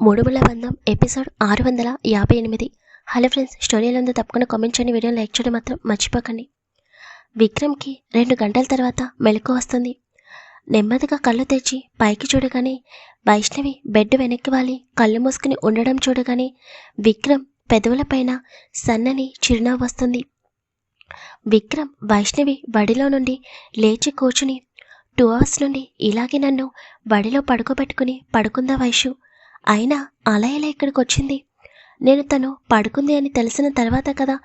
మూడుముల బంధం ఎపిసోడ్ ఆరు వందల యాభై ఎనిమిది. హలో ఫ్రెండ్స్ స్టోరీలందు తప్పకుండా కామెంట్ చేయండి. వీడియో లైక్ చేయడం మాత్రం మర్చిపోకండి. విక్రమ్కి రెండు గంటల తర్వాత మెలకు వస్తుంది. నెమ్మదిగా కళ్ళు తెచ్చి పైకి చూడగానే వైష్ణవి బెడ్ వెనక్కి వాలి. కళ్ళు మూసుకుని ఉండడం చూడగానే విక్రమ్ పెదవులపైన సన్నని చిరునవ్వు వస్తుంది. విక్రమ్ వైష్ణవి వడిలో నుండి లేచి కూర్చుని టూ అవర్స్ నుండి ఇలాగే నన్ను వడిలో పడుకోబెట్టుకుని పడుకుందా వైషు? అయినా అలా ఎలా ఇక్కడికి వచ్చింది నేను తను పడుకుంది అని తెలిసిన తర్వాత కదా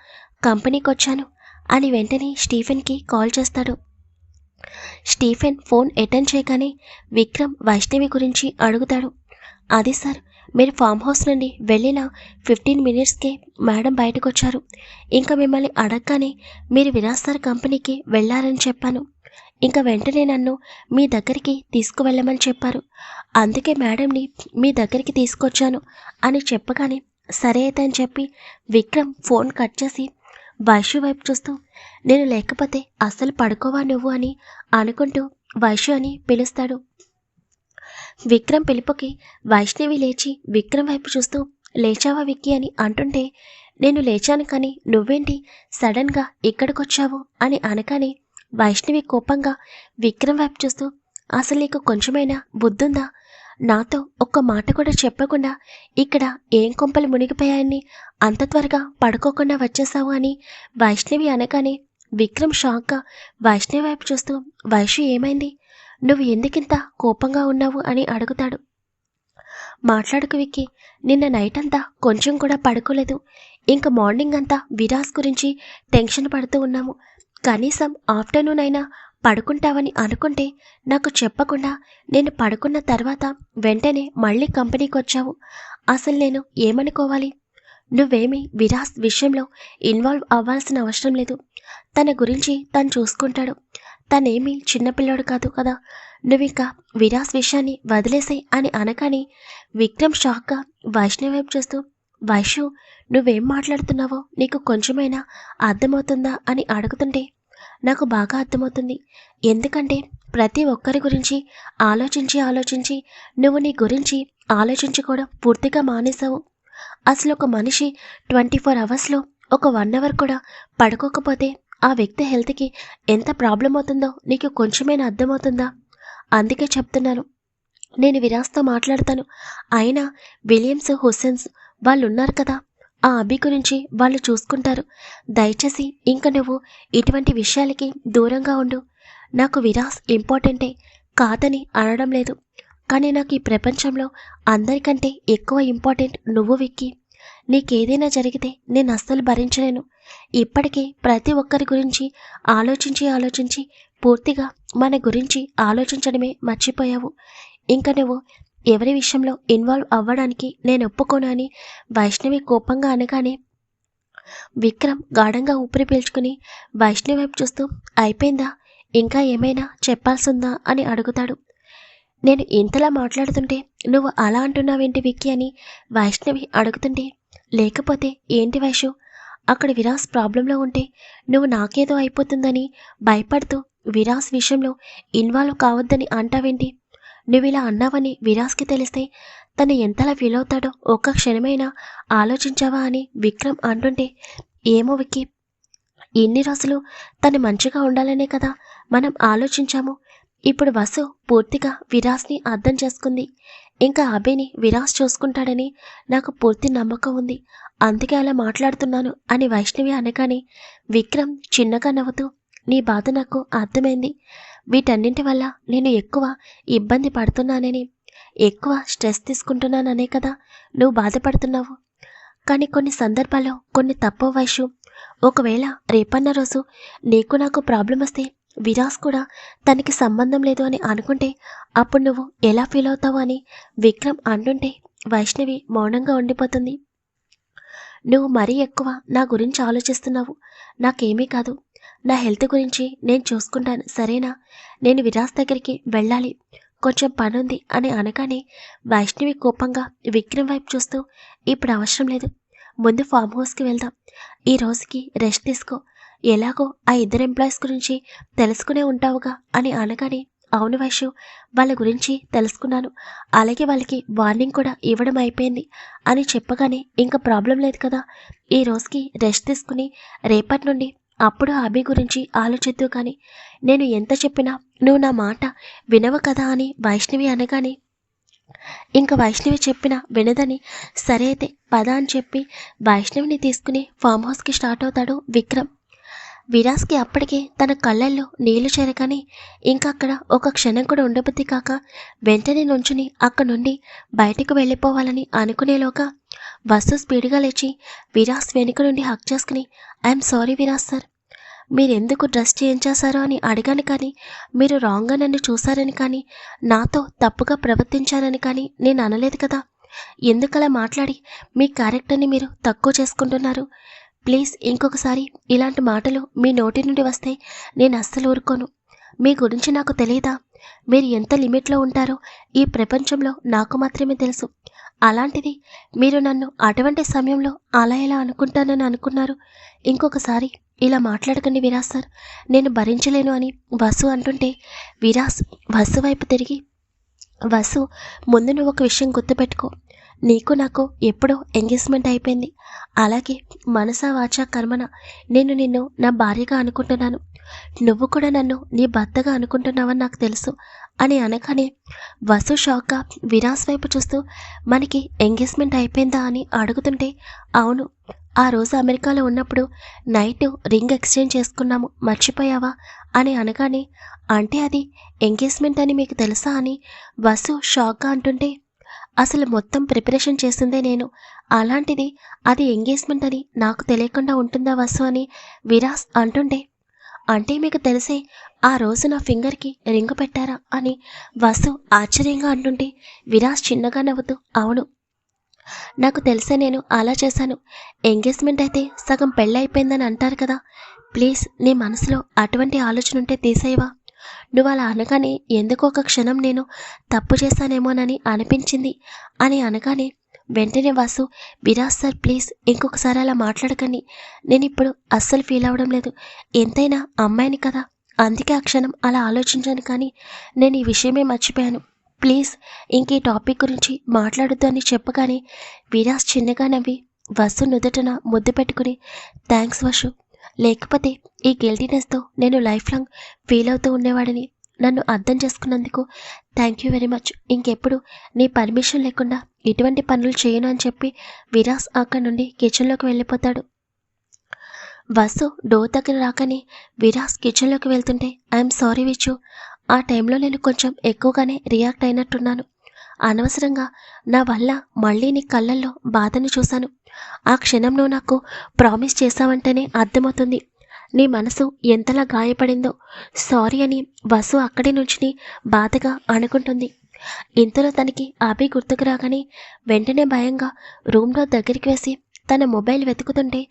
కంపెనీకి వచ్చాను అని వెంటనే స్టీఫెన్కి కాల్ చేస్తాడు. స్టీఫెన్ ఫోన్ అటెండ్ చేయగానే విక్రమ్ వైష్ణవి గురించి అడుగుతాడు. అది సార్ మీరు ఫామ్ హౌస్ నుండి వెళ్ళిన ఫిఫ్టీన్ మినిట్స్కే మేడం బయటకు వచ్చారు ఇంకా మిమ్మల్ని అడగగానే మీరు విరాస్తార్ కంపెనీకి వెళ్ళారని చెప్పాను. ఇంకా వెంటనే నన్ను మీ దగ్గరికి తీసుకువెళ్ళమని చెప్పారు. అందుకే మేడంని మీ దగ్గరికి తీసుకొచ్చాను అని చెప్పగానే సరే అయితే అని చెప్పి విక్రమ్ ఫోన్ కట్ చేసి వైషు వైపు చూస్తూ నేను లేకపోతే అస్సలు పడుకోవా నువ్వు అని అనుకుంటూ వైషు అని పిలుస్తాడు. విక్రమ్ పిలుపుకి వైష్ణవి లేచి విక్రమ్ వైపు చూస్తూ లేచావా విక్కి అని అంటుంటే నేను లేచాను కానీ నువ్వేంటి సడన్గా ఇక్కడికొచ్చావు? అని అనగానే వైష్ణవి కోపంగా విక్రమ్ వైపు చూస్తూ అసలు నీకు కొంచెమైనా బుద్ధుందా? నాతో ఒక్క మాట కూడా చెప్పకుండా ఇక్కడ ఏం కొంపలు మునిగిపోయాయని అంత త్వరగా పడుకోకుండా వచ్చేసావు అని వైష్ణవి అనగానే విక్రమ్ షాక్గా వైష్ణవి వైపు చూస్తూ వైషు ఏమైంది? నువ్వు ఎందుకింత కోపంగా ఉన్నావు? అని అడుగుతాడు. మాట్లాడుకు విక్కి నిన్న నైట్ అంతా కొంచెం కూడా పడుకోలేదు. ఇంకా మార్నింగ్ అంతా విరాస్ గురించి టెన్షన్ పడుతూ ఉన్నాము. కనీసం ఆఫ్టర్నూన్ అయినా పడుకుంటావని అనుకుంటే నాకు చెప్పకుండా నేను పడుకున్న తర్వాత వెంటనే మళ్ళీ కంపెనీకి వచ్చావు. అసలు నేను ఏమనుకోవాలి? నువ్వేమీ విరాస్ విషయంలో ఇన్వాల్వ్ అవ్వాల్సిన అవసరం లేదు. తన గురించి తను చూసుకుంటాడు. తనేమీ చిన్నపిల్లాడు కాదు కదా. నువ్విక విరాస్ విషయాన్ని వదిలేసే అని అనగానే విక్రమ్ షాక్గా వైష్ణవి వైపు చూస్తూ వైషు నువ్వేం మాట్లాడుతున్నావో? నీకు కొంచెమైనా అర్థమవుతుందా? అని అడుగుతుంటే నాకు బాగా అర్థమవుతుంది. ఎందుకంటే ప్రతి ఒక్కరి గురించి ఆలోచించి ఆలోచించి నువ్వు నీ గురించి ఆలోచించుకోవడం పూర్తిగా మానేశావు. అసలు ఒక మనిషి ట్వంటీ ఫోర్ అవర్స్లో ఒక వన్ అవర్ కూడా పడుకోకపోతే ఆ వ్యక్తి హెల్త్కి ఎంత ప్రాబ్లం అవుతుందో నీకు కొంచెమైనా అర్థమవుతుందా? అందుకే చెప్తున్నాను. నేను విరాస్తో మాట్లాడతాను. అయినా విలియమ్స్ హుస్సేన్స్ వాళ్ళు ఉన్నారు కదా. ఆ అభి గురించి వాళ్ళు చూసుకుంటారు. దయచేసి ఇంక నువ్వు ఇటువంటి విషయాలకి దూరంగా ఉండు. నాకు విరాస్ ఇంపార్టెంటే కాదని అనడం లేదు. కానీ నాకు ఈ ప్రపంచంలో అందరికంటే ఎక్కువ ఇంపార్టెంట్ నువ్వు విక్కి. నీకేదైనా జరిగితే నేను అస్సలు భరించలేను. ఇప్పటికే ప్రతి ఒక్కరి గురించి ఆలోచించి ఆలోచించి పూర్తిగా మన గురించి ఆలోచించడమే మర్చిపోయావు. ఇంకా నువ్వు ఎవరి విషయంలో ఇన్వాల్వ్ అవ్వడానికి నేను ఒప్పుకోనని వైష్ణవి కోపంగా అనగానే విక్రమ్ గాఢంగా ఊపిరి పీల్చుకుని వైష్ణవి వైపు చూస్తూ అయిపోయిందా? ఇంకా ఏమైనా చెప్పాల్సిందా? అని అడుగుతాడు. నేను ఇంతలా మాట్లాడుతుంటే నువ్వు అలా అంటున్నావేంటి విక్కీ? అని వైష్ణవి అడుగుతుంటే లేకపోతే ఏంటి వైషు? అక్కడ విరాస్ ప్రాబ్లంలో ఉంటే నువ్వు నాకేదో అయిపోతుందని భయపడుతూ విరాస్ విషయంలో ఇన్వాల్వ్ కావద్దని అంటావేంటి? నువ్వు ఇలా అన్నావని విరాస్కి తెలిస్తే తను ఎంతలా ఫీల్ అవుతాడో ఒక్క క్షణమైనా ఆలోచించావా అని విక్రమ్ అంటుంటే ఏమో విక్కి ఇన్ని రోజులు తను మంచిగా ఉండాలనే కదా మనం ఆలోచించాము. ఇప్పుడు వసు పూర్తిగా విరాస్ని అర్థం చేసుకుంది. ఇంకా అభిని విరాస్ చూసుకుంటాడని నాకు పూర్తి నమ్మకం ఉంది. అందుకే అలా మాట్లాడుతున్నాను అని వైష్ణవి అనగానే విక్రమ్ చిన్నగా నవ్వుతూ నీ బాధ నాకు అర్థమైంది. వీటన్నింటి వల్ల నేను ఎక్కువ ఇబ్బంది పడుతున్నానని. ఎక్కువ స్ట్రెస్ తీసుకుంటున్నాననే కదా నువ్వు బాధపడుతున్నావు. కానీ కొన్ని సందర్భాల్లో కొన్ని తప్పు వయసు ఒకవేళ రేపన్న రోజు నీకు నాకు ప్రాబ్లం వస్తే విరాస్ కూడా తనకి సంబంధం లేదు అని అనుకుంటే అప్పుడు నువ్వు ఎలా ఫీల్ అవుతావు అని విక్రమ్ అంటుంటే వైష్ణవి మౌనంగా ఉండిపోతుంది. నువ్వు మరీ ఎక్కువ నా గురించి ఆలోచిస్తున్నావు. నాకేమీ కాదు. నా హెల్త్ గురించి నేను చూసుకుంటాను సరేనా? నేను విరాస్ దగ్గరికి వెళ్ళాలి. కొంచెం పనుంది అని అనగానే వైష్ణవి కోపంగా విక్రమ్ వైపు చూస్తూ ఇప్పుడు అవసరం లేదు. ముందు ఫామ్ హౌస్కి వెళ్దాం. ఈ రోజుకి రెస్ట్ తీసుకో. ఎలాగో ఆ ఇద్దరు ఎంప్లాయీస్ గురించి తెలుసుకునే ఉంటావుగా అని అనగానే అవును వైషు వాళ్ళ గురించి తెలుసుకున్నాను. అలాగే వాళ్ళకి వార్నింగ్ కూడా ఇవ్వడం అయిపోయింది అని చెప్పగానే ఇంకా ప్రాబ్లం లేదు కదా. ఈ రోజుకి రెస్ట్ తీసుకుని రేపటి నుండి అప్పుడు అభి గురించి ఆలోచిద్దు కానీ నేను ఎంత చెప్పినా నువ్వు నా మాట వినవు కదా అని వైష్ణవి అనగానే ఇంకా వైష్ణవి చెప్పిన వినదని సరే అయితే పద అని చెప్పి వైష్ణవిని తీసుకుని ఫామ్ హౌస్కి స్టార్ట్ అవుతాడు విక్రమ్. విరాస్కి అప్పటికే తన కళ్ళల్లో నీళ్ళు చేరగానే ఇంకా అక్కడ ఒక క్షణం కూడా ఉండబుద్ధి కాక వెంటనే నుంచుని అక్కడి నుండి బయటకు వెళ్ళిపోవాలని అనుకునేలోగా బస్సు స్పీడ్గా లేచి విరాస్ వెనుక నుండి హక్ చేసుకుని ఐఎమ్ సారీ విరాస్ సార్ మీరెందుకు డ్రెస్ చేయించేశారో అని అడిగాను కానీ మీరు రాంగ్గా నన్ను చూశారని కానీ నాతో తప్పుగా ప్రవర్తించారని కానీ నేను అనలేదు కదా. ఎందుకలా మాట్లాడి మీ క్యారెక్టర్ని మీరు తక్కువ చేసుకుంటున్నారు. ప్లీజ్ ఇంకొకసారి ఇలాంటి మాటలు మీ నోటి నుండి వస్తే నేను అస్సలు ఊరుకోను. మీ గురించి నాకు తెలియదా మీరు ఎంత లిమిట్లో ఉంటారో ఈ ప్రపంచంలో నాకు మాత్రమే తెలుసు. అలాంటిది మీరు నన్ను అటువంటి సమయంలో అలా ఎలా అనుకుంటానని అనుకున్నారు? ఇంకొకసారి ఇలా మాట్లాడకండి విరాస్ సార్. నేను భరించలేను అని వసు అంటుంటే విరాస్ వసు వైపు తిరిగి వసు ముందు నువ్వు ఒక విషయం గుర్తుపెట్టుకో. నీకు నాకు ఎప్పుడో ఎంగేజ్మెంట్ అయిపోయింది. అలాగే మనసా వాచా కర్మన నేను నిన్ను నా భార్యగా అనుకుంటున్నాను. నువ్వు కూడా నన్ను నీ భర్తగా అనుకుంటున్నావని నాకు తెలుసు అని అనగానే వసు షాక్గా విరాస్ వైపు చూస్తూ మనకి ఎంగేజ్మెంట్ అయిపోయిందా అని అడుగుతుంటే అవును ఆ రోజు అమెరికాలో ఉన్నప్పుడు నైట్ రింగ్ ఎక్స్చేంజ్ చేసుకున్నాము మర్చిపోయావా అని అనగానే అంటే అది ఎంగేజ్మెంట్ అని మీకు తెలుసా అని వసు షాక్గా అంటుంటే అసలు మొత్తం ప్రిపరేషన్ చేసిందే నేను. అలాంటిది అది ఎంగేజ్మెంట్ అని నాకు తెలియకుండా ఉంటుందా వసు అని విరాస్ అంటుండే. అంటే మీకు తెలిసే ఆ రోజు నా ఫింగర్కి రింగు పెట్టారా అని వసు ఆశ్చర్యంగా అంటుంటే విరాస్ చిన్నగా నవ్వుతూ అవును. నాకు తెలిసే నేను అలా చేశాను. ఎంగేజ్మెంట్ అయితే సగం పెళ్ళైపోయిందని అంటారు కదా. ప్లీజ్ నీ మనసులో అటువంటి ఆలోచన ఉంటే తీసేయవా? నువ్వు అలా అనగానే ఎందుకు ఒక క్షణం నేను తప్పు చేశానేమోనని అనిపించింది? అని అనగానే వెంటనే వాసు విరాజ్ సార్ ప్లీజ్ ఇంకొకసారి అలా మాట్లాడకండి. నేను ఇప్పుడు అస్సలు ఫీల్ అవ్వడం లేదు. ఎంతైనా అమ్మాయిని కదా. అందుకే ఆ క్షణం అలా ఆలోచించాను కానీ నేను ఈ విషయమే మర్చిపోయాను. ప్లీజ్ ఇంక ఈ టాపిక్ గురించి మాట్లాడొద్దు అని చెప్పగానే విరాజ్ చిన్నగా నవ్వి వసు నుదుటన ముద్దు పెట్టుకుని థ్యాంక్స్ వసు లేకపోతే ఈ గిల్టీనెస్తో నేను లైఫ్ లాంగ్ ఫీల్ అవుతూ ఉండేవాడిని. నన్ను అర్థం చేసుకున్నందుకు థ్యాంక్ యూ వెరీ మచ్ ఇంకెప్పుడు నీ పర్మిషన్ లేకుండా ఇటువంటి పనులు చేయను అని చెప్పి విరాస్ అక్కడి నుండి కిచెన్లోకి వెళ్ళిపోతాడు. వసు డోర్ దగ్గర రాకని విరాస్ కిచెన్లోకి వెళ్తుంటే ఐఎమ్ సారీ విచ్చు ఆ టైంలో నేను కొంచెం ఎక్కువగానే రియాక్ట్ అయినట్టున్నాను. అనవసరంగా నా వల్ల మళ్ళీ నీ కళ్ళల్లో బాధను చూశాను. ఆ క్షణంలో నాకు ప్రామిస్ చేశావంటేనే అర్థమవుతుంది. నీ మనసు ఎంతలా గాయపడిందో. సారీ అని వసు అక్కడి నుంచి బాధగా అనుకుంటుంది. ఇంతలో తనకి అభి గుర్తుకు రాగానే వెంటనే భయంగా రూమ్లో దగ్గరికి వేసి తన మొబైల్ వెతుకుతుంటే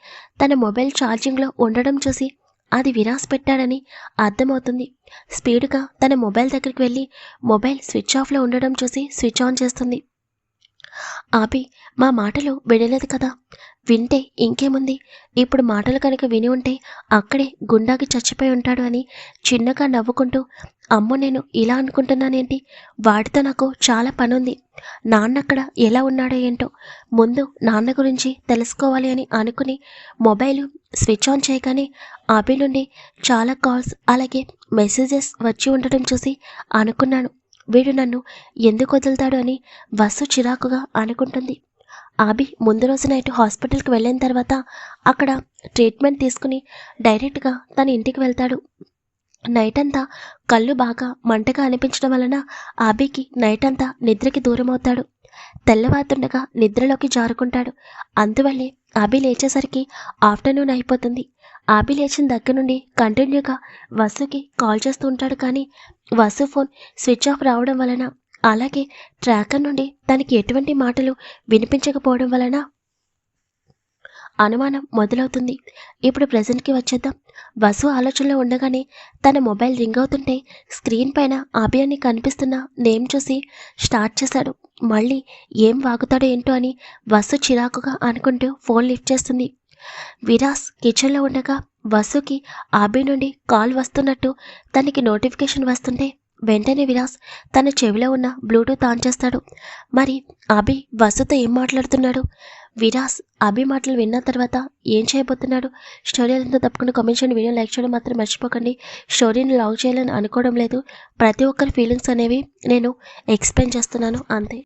తన మొబైల్ ఛార్జింగ్లో ఉండడం చూసి అది విరాస్ పెట్టాడని అర్థమవుతుంది. స్పీడ్గా తన మొబైల్ దగ్గరికి వెళ్ళి మొబైల్ స్విచ్ ఆఫ్లో ఉండడం చూసి స్విచ్ ఆన్ చేస్తుంది. ఆపి మా మాటలు వినలేదు కదా. వింటే ఇంకేముంది? ఇప్పుడు మాటలు కనుక విని ఉంటే అక్కడే గుండాకి చచ్చిపోయి ఉంటాడు అని చిన్నగా నవ్వుకుంటూ అమ్మో నేను ఇలా అనుకుంటున్నానేంటి? వాడితో నాకు చాలా పనుంది. నాన్న అక్కడ ఎలా ఉన్నాడో ఏంటో ముందు నాన్న గురించి తెలుసుకోవాలి అని అనుకుని మొబైల్ స్విచ్ ఆన్ చేయగానే అభి నుండి చాలా కాల్స్ అలాగే మెసేజెస్ వచ్చి ఉండటం చూసి అనుకున్నాను. వీడు నన్ను ఎందుకు వదులుతాడు అని వసు చిరాకుగా అనుకుంటుంది ఆబి ముందు రోజు నైట్ హాస్పిటల్కి వెళ్ళిన తర్వాత అక్కడ ట్రీట్మెంట్ తీసుకుని డైరెక్ట్గా తన ఇంటికి వెళ్తాడు. నైట్ అంతా కళ్ళు బాగా మంటగా అనిపించడం వలన ఆబీకి నైట్ అంతా నిద్రకి దూరం అవుతాడు తెల్లవారుతుండగా నిద్రలోకి జారుకుంటాడు. అందువల్లే ఆబి లేచేసరికి ఆఫ్టర్నూన్ అయిపోతుంది. ఆబి లేచిన దగ్గర నుండి కంటిన్యూగా వసుకి కాల్ చేస్తూ ఉంటాడు కానీ వసు ఫోన్ స్విచ్ ఆఫ్ రావడం వలన అలాగే ట్రాకర్ నుండి తనకి ఎటువంటి మాటలు వినిపించకపోవడం వలన అనుమానం మొదలవుతుంది. ఇప్పుడు ప్రజెంట్కి వచ్చేద్దాం. వసు ఆలోచనలో ఉండగానే తన మొబైల్ రింగ్ అవుతుంటే స్క్రీన్ పైన అభి కనిపిస్తున్న నేమ్ చూసి స్టార్ట్ చేశాడు. మళ్ళీ ఏం వాగుతాడో ఏంటో అని వసు చిరాకుగా అనుకుంటూ ఫోన్ లిఫ్ట్ చేస్తుంది. విరాస్ కిచెన్లో ఉండగా వసుకి ఆబి నుండి కాల్ వస్తున్నట్టు తనకి నోటిఫికేషన్ వస్తుంటే వెంటనే విలాస్ తన చెవిలో ఉన్న బ్లూటూత్ ఆన్ చేస్తాడు. మరి అభి వసుతో ఏం మాట్లాడుతున్నాడు? విరాస్ అభి మాటలు విన్న తర్వాత ఏం చేయబోతున్నాడు? స్టోరీ అంతా తప్పకుండా కామెంట్ చేయండి. వీడియో లైక్ చేయడం మాత్రం మర్చిపోకండి. స్టోరీని లాగ్ చేయాలని అనుకోవడం లేదు. ప్రతి ఒక్కరి ఫీలింగ్స్ అనేవి నేను ఎక్స్ప్లెయిన్ చేస్తున్నాను. అంతే.